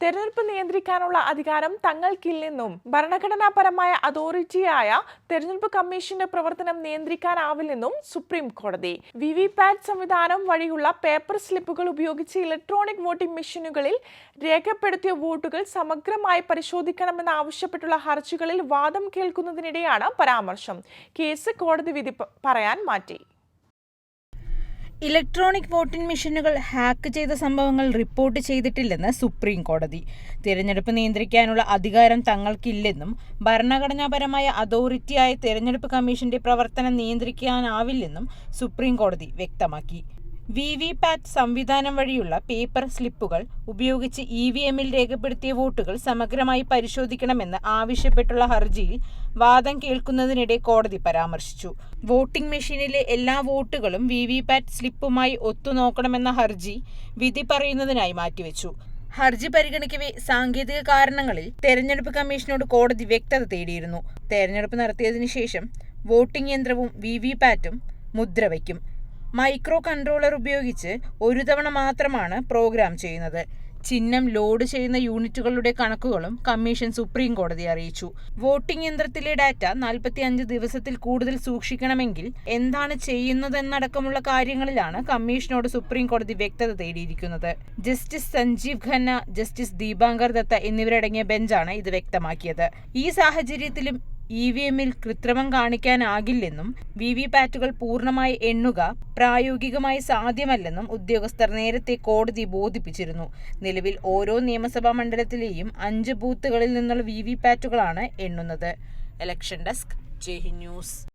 തെരഞ്ഞെടുപ്പ് നിയന്ത്രിക്കാനുള്ള അധികാരം തങ്ങൾക്കില്ലെന്നും ഭരണഘടനാപരമായ അതോറിറ്റിയായ തെരഞ്ഞെടുപ്പ് കമ്മീഷന്റെ പ്രവർത്തനം നിയന്ത്രിക്കാനാവില്ലെന്നും സുപ്രീം കോടതി. വി വി പാറ്റ് സംവിധാനം വഴിയുള്ള പേപ്പർ സ്ലിപ്പുകൾ ഉപയോഗിച്ച് ഇലക്ട്രോണിക് വോട്ടിംഗ് മെഷീനുകളിൽ രേഖപ്പെടുത്തിയ വോട്ടുകൾ സമഗ്രമായി പരിശോധിക്കണമെന്നാവശ്യപ്പെട്ടുള്ള ഹർജികളിൽ വാദം കേൾക്കുന്നതിനിടെയാണ് പരാമർശം. കേസ് കോടതി വിധി പറയാൻ മാറ്റി. ഇലക്ട്രോണിക് വോട്ടിംഗ് മെഷീനുകൾ ഹാക്ക് ചെയ്ത സംഭവങ്ങൾ റിപ്പോർട്ട് ചെയ്തിട്ടില്ലെന്ന് സുപ്രീം കോടതി. തിരഞ്ഞെടുപ്പ് നിയന്ത്രിക്കാനുള്ള അധികാരം തങ്ങൾക്കില്ലെന്നും ഭരണഘടനാപരമായ അതോറിറ്റിയായ തിരഞ്ഞെടുപ്പ് കമ്മീഷന്റെ പ്രവർത്തനം നിയന്ത്രിക്കാനാവില്ലെന്നും സുപ്രീം കോടതി വ്യക്തമാക്കി. വി വി പാറ്റ് സംവിധാനം വഴിയുള്ള പേപ്പർ സ്ലിപ്പുകൾ ഉപയോഗിച്ച് ഇ വി എമ്മിൽ രേഖപ്പെടുത്തിയ വോട്ടുകൾ സമഗ്രമായി പരിശോധിക്കണമെന്ന് ആവശ്യപ്പെട്ടുള്ള ഹർജിയിൽ വാദം കേൾക്കുന്നതിനിടെ കോടതി പരാമർശിച്ചു. വോട്ടിംഗ് മെഷീനിലെ എല്ലാ വോട്ടുകളും വി വി പാറ്റ് സ്ലിപ്പുമായി ഒത്തുനോക്കണമെന്ന ഹർജി വിധി പറയുന്നതിനായി മാറ്റിവെച്ചു. ഹർജി പരിഗണിക്കവേ സാങ്കേതിക കാരണങ്ങളിൽ തെരഞ്ഞെടുപ്പ് കമ്മീഷനോട് കോടതി വ്യക്തത തേടിയിരുന്നു. തെരഞ്ഞെടുപ്പ് നടത്തിയതിനു ശേഷം വോട്ടിംഗ് യന്ത്രവും വി വി പാറ്റും മുദ്ര വയ്ക്കും മൈക്രോ കൺട്രോളർ ഉപയോഗിച്ച് ഒരു തവണ മാത്രമാണ് പ്രോഗ്രാം ചെയ്യുന്നത്. ചിഹ്നം ലോഡ് ചെയ്യുന്ന യൂണിറ്റുകളുടെ കണക്കുകളും കമ്മീഷൻ സുപ്രീം കോടതി അറിയിച്ചു. വോട്ടിംഗ് യന്ത്രത്തിലെ ഡാറ്റ 45 ദിവസത്തിൽ കൂടുതൽ സൂക്ഷിക്കണമെങ്കിൽ എന്താണ് ചെയ്യുന്നതെന്നടക്കമുള്ള കാര്യങ്ങളിലാണ് കമ്മീഷനോട് സുപ്രീം കോടതി വ്യക്തത തേടിയിരിക്കുന്നത്. ജസ്റ്റിസ് സഞ്ജീവ് ഖന്ന ജസ്റ്റിസ് ദീപാങ്കർ ദത്ത എന്നിവരടങ്ങിയ ബെഞ്ചാണ് ഇത് വ്യക്തമാക്കിയത്. ഈ സാഹചര്യത്തിലും ഇ വി എമ്മിൽ കൃത്രിമം കാണിക്കാനാകില്ലെന്നും വി വി പാറ്റുകൾ പൂർണമായി എണ്ണുക പ്രായോഗികമായി സാധ്യമല്ലെന്നും ഉദ്യോഗസ്ഥർ നേരത്തെ കോടതി ബോധിപ്പിച്ചിരുന്നു. നിലവിൽ ഓരോ നിയമസഭാ മണ്ഡലത്തിലെയും അഞ്ച് ബൂത്തുകളിൽ നിന്നുള്ള വി വി പാറ്റുകളാണ് എണ്ണുന്നത്. Election desk Hind news